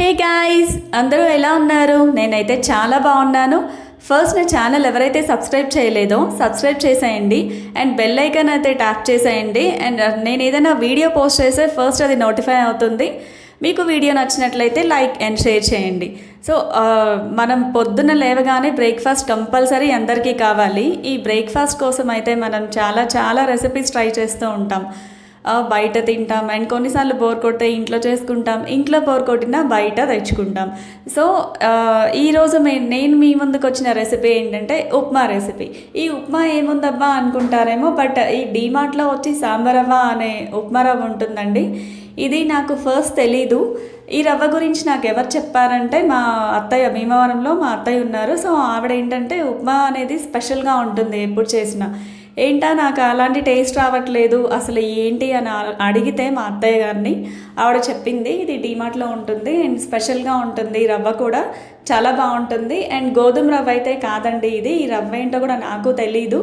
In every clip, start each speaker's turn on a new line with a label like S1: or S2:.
S1: Hey guys అందరూ ఎలా ఉన్నారు? నేనైతే చాలా బాగున్నాను. ఫస్ట్ నా ఛానల్ ఎవరైతే సబ్స్క్రైబ్ చేయలేదో సబ్స్క్రైబ్ చేసేయండి. అండ్ బెల్ ఐకాన్ అయితే ట్యాప్ చేసేయండి. అండ్ నేను ఏదైనా వీడియో పోస్ట్ చేస్తే ఫస్ట్ అది నోటిఫై అవుతుంది. మీకు వీడియో నచ్చినట్లయితే లైక్ అండ్ షేర్ చేయండి. సో మనం పొద్దున్న లేవగానే బ్రేక్ఫాస్ట్ కంపల్సరీ అందరికీ కావాలి. ఈ బ్రేక్ఫాస్ట్ కోసం అయితే మనం చాలా చాలా రెసిపీస్ ట్రై చేస్తూ ఉంటాం. బయట తింటాం. అండ్ కొన్నిసార్లు బోర్ కొడితే ఇంట్లో చేసుకుంటాం. ఇంట్లో బోర్ కొట్టినా బయట తెచ్చుకుంటాం. సో ఈరోజు మే నేను మీ ముందుకు వచ్చిన రెసిపీ ఏంటంటే ఉప్మా రెసిపీ ఈ ఉప్మా ఏముందబ్బా అనుకుంటారేమో బట్ ఈ డీమార్ట్లో వచ్చి సాంబారవ్వ అనే ఉప్మా రవ్వ ఉంటుందండి. ఇది నాకు ఫస్ట్ తెలీదు. ఈ రవ్వ గురించి నాకు ఎవరు చెప్పారంటే మా అత్తయ్య భీమవరంలో మా అత్తయ్య ఉన్నారు. సో ఆవిడ ఏంటంటే ఉప్మా అనేది స్పెషల్గా ఉంటుంది ఎప్పుడు చేసినా. ఏంటా నాకు అలాంటి టేస్ట్ రావట్లేదు. అసలు ఏంటి అని అడిగితే మా అత్తయ్య గారిని. ఆవిడ చెప్పింది ఇది డీమార్ట్లో ఉంటుంది అండ్ స్పెషల్గా ఉంటుంది. ఈ రవ్వ కూడా చాలా బాగుంటుంది. అండ్ గోధుమ రవ్వ అయితే కాదండి ఇది. ఈ రవ్వ ఏంటో కూడా నాకు తెలీదు.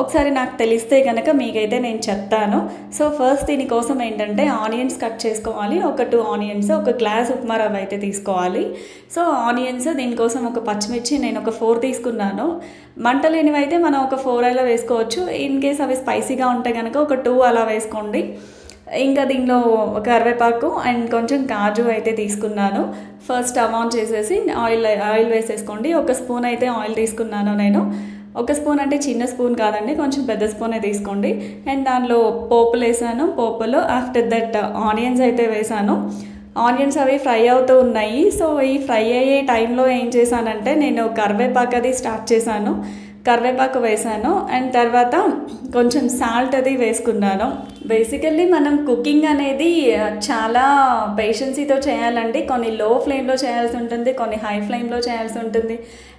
S1: ఒకసారి నాకు తెలిస్తే కనుక మీకైతే నేను చెప్తాను. సో ఫస్ట్ దీనికోసం ఏంటంటే ఆనియన్స్ కట్ చేసుకోవాలి. ఒక టూ ఆనియన్స్ ఒక గ్లాస్ ఉప్మా రవ్వ అయితే తీసుకోవాలి. సో ఆనియన్స్ దీనికోసం ఒక పచ్చిమిర్చి నేను ఒక ఫోర్ తీసుకున్నాను. మంట లేనివి అయితే మనం ఒక ఫోర్ అలా వేసుకోవచ్చు. ఇన్ కేస్ అవి స్పైసీగా ఉంటే కనుక ఒక టూ అలా వేసుకోండి. ఇంకా దీనిలో కరివేపాకు అండ్ కొంచెం కాజు అయితే తీసుకున్నాను. ఫస్ట్ అమౌంట్ చేసేసి ఆయిల్ ఆయిల్ వేసేసుకోండి. ఒక స్పూన్ అయితే ఆయిల్ తీసుకున్నాను నేను. ఒక స్పూన్ అంటే చిన్న స్పూన్ కాదండి కొంచెం పెద్ద స్పూనే తీసుకోండి. అండ్ దానిలో పోపులు వేసాను పోపులో ఆఫ్టర్ దట్ ఆనియన్స్ అయితే వేసాను. ఆనియన్స్ అవి ఫ్రై అవుతూ ఉన్నాయి. సో ఈ ఫ్రై అయ్యే టైంలో ఏం చేశానంటే నేను కరివేపాకు అది స్టార్ట్ చేశాను. కరివేపాకు వేసాను. అండ్ తర్వాత కొంచెం సాల్ట్ అది వేసుకున్నాను. బేసికల్లీ మనం కుకింగ్ అనేది చాలా పేషెన్సీతో చేయాలండి. కొన్ని లో ఫ్లేమ్లో చేయాల్సి ఉంటుంది కొన్ని హై ఫ్లేమ్లో చేయాల్సి ఉంటుంది.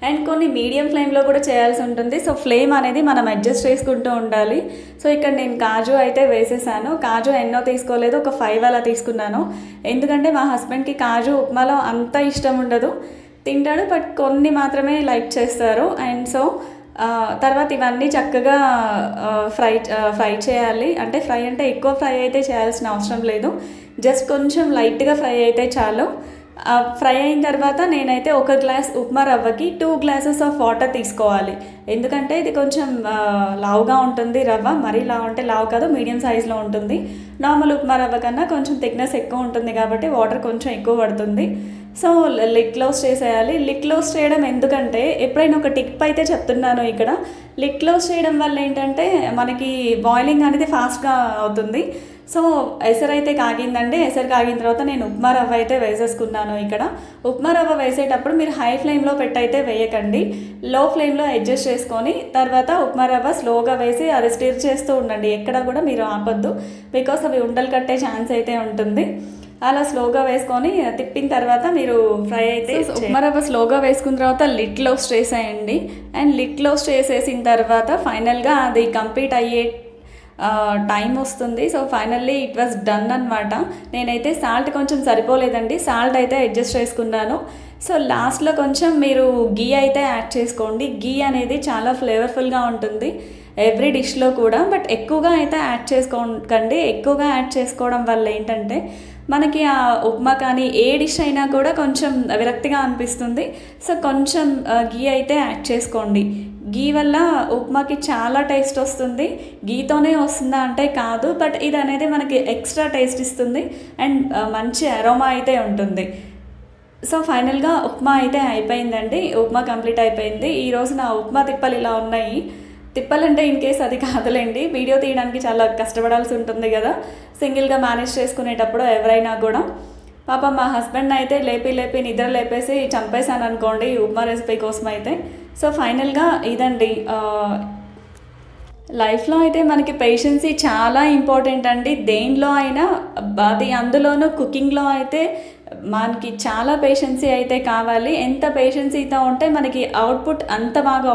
S1: అండ్ కొన్ని మీడియం ఫ్లేమ్లో కూడా చేయాల్సి ఉంటుంది. సో ఫ్లేమ్ అనేది మనం అడ్జస్ట్ చేసుకుంటూ ఉండాలి. సో ఇక్కడ నేను కాజు అయితే వేసేసాను. కాజు ఎన్నో తీసుకోలేదు ఒక ఫైవ్ అలా తీసుకున్నాను. ఎందుకంటే మా హస్బెండ్కి కాజు ఉప్మాలో అంత ఇష్టం ఉండదు. తింటాడు బట్ కొన్ని మాత్రమే లైక్ చేస్తారు. అండ్ సో తర్వాత ఇవన్నీ చక్కగా ఫ్రై ఫ్రై చేయాలి. అంటే ఫ్రై అంటే ఎక్కువ ఫ్రై అయితే చేయాల్సిన అవసరం లేదు. జస్ట్ కొంచెం లైట్గా ఫ్రై అయితే చాలు. ఫ్రై అయిన తర్వాత నేనైతే ఒక గ్లాస్ ఉప్మా రవ్వకి టూ గ్లాసెస్ ఆఫ్ వాటర్ తీసుకోవాలి. ఎందుకంటే ఇది కొంచెం లావుగా ఉంటుంది రవ్వ. మరీ లావు అంటే లావు కాదు మీడియం సైజులో ఉంటుంది. నార్మల్ ఉప్మా రవ్వ కన్నా కొంచెం థిక్నెస్ ఎక్కువ ఉంటుంది కాబట్టి వాటర్ కొంచెం ఎక్కువ పడుతుంది. సో లిడ్ క్లోజ్ చేసేయాలి. లిడ్ క్లోజ్ చేయడం ఎందుకంటే ఎప్పుడైనా ఒక టిప్ అయితే చెప్తున్నాను ఇక్కడ. లిడ్ క్లోజ్ చేయడం వల్ల ఏంటంటే మనకి బాయిలింగ్ అనేది ఫాస్ట్గా అవుతుంది. సో ఎసరు అయితే కాగిందండి. ఎసరు కాగిన తర్వాత నేను ఉప్మా రవ్వ అయితే వేసేసుకున్నాను ఇక్కడ. ఉప్మా రవ్వ వేసేటప్పుడు మీరు హై ఫ్లేమ్లో పెట్టయితే వేయకండి. లో ఫ్లేమ్లో అడ్జస్ట్ చేసుకొని తర్వాత ఉప్మా రవ్వ స్లోగా వేసి అది స్టిర్ చేస్తూ ఉండండి. ఎక్కడ కూడా మీరు ఆపొద్దు. బికాస్ అవి ఉండలు కట్టే ఛాన్స్ అయితే ఉంటుంది. అలా స్లోగా వేసుకొని తిప్పిన తర్వాత మీరు ఫ్రై అయితే ఉప్మా రవ్వ స్లోగా వేసుకున్న తర్వాత లిట్ క్లోజ్ చేసేయండి అండ్ లిట్ క్లోజ్ చేసేసిన తర్వాత ఫైనల్గా అది కంప్లీట్ అయ్యే టైం వస్తుంది. So finally it was done అనమాట నేనైతే సాల్ట్ కొంచెం సరిపోలేదండి. సాల్ట్ అయితే అడ్జస్ట్ చేసుకున్నాను. సో లాస్ట్లో కొంచెం మీరు గీ అయితే యాడ్ చేసుకోండి. గీ అనేది చాలా ఫ్లేవర్ఫుల్గా ఉంటుంది ఎవ్రీ డిష్లో కూడా. బట్ ఎక్కువగా అయితే యాడ్ చేసుకోకండి. ఎక్కువగా యాడ్ చేసుకోవడం వల్ల ఏంటంటే మనకి ఆ ఉప్మా కానీ ఏ డిష్ అయినా కూడా కొంచెం విరక్తిగా అనిపిస్తుంది. సో కొంచెం గీ అయితే యాడ్ చేసుకోండి. గీ వల్ల ఉప్మాకి చాలా టేస్ట్ వస్తుంది. గీతోనే వస్తుందా అంటే కాదు బట్ ఇది అనేది మనకి ఎక్స్ట్రా టేస్ట్ ఇస్తుంది. అండ్ మంచి అరోమా అయితే ఉంటుంది. సో ఫైనల్గా ఉప్మా అయితే అయిపోయిందండి. ఉప్మా కంప్లీట్ అయిపోయింది. ఈరోజు నా ఉప్మా తిప్పలు ఇలా ఉన్నాయి. తిప్పాలంటే ఇన్ కేస్ అది కాదులేండి. వీడియో తీయడానికి చాలా కష్టపడాల్సి ఉంటుంది కదా. సింగిల్గా మేనేజ్ చేసుకునేటప్పుడు ఎవరైనా కూడా. పాప మా హస్బెండ్ అయితే లేపి లేపి నిద్ర లేపేసి చంపేశాను అనుకోండి ఉప్మా రెసిపీ కోసం అయితే. సో ఫైనల్గా ఇదండి లైఫ్లో అయితే మనకి పేషెన్సీ చాలా ఇంపార్టెంట్ అండి. దేనిలో అయినా అది అందులోనూ కుకింగ్లో అయితే మనకి చాలా పేషెన్సీ అయితే కావాలి. ఎంత పేషెన్సీతో ఉంటే మనకి అవుట్పుట్ అంత బాగా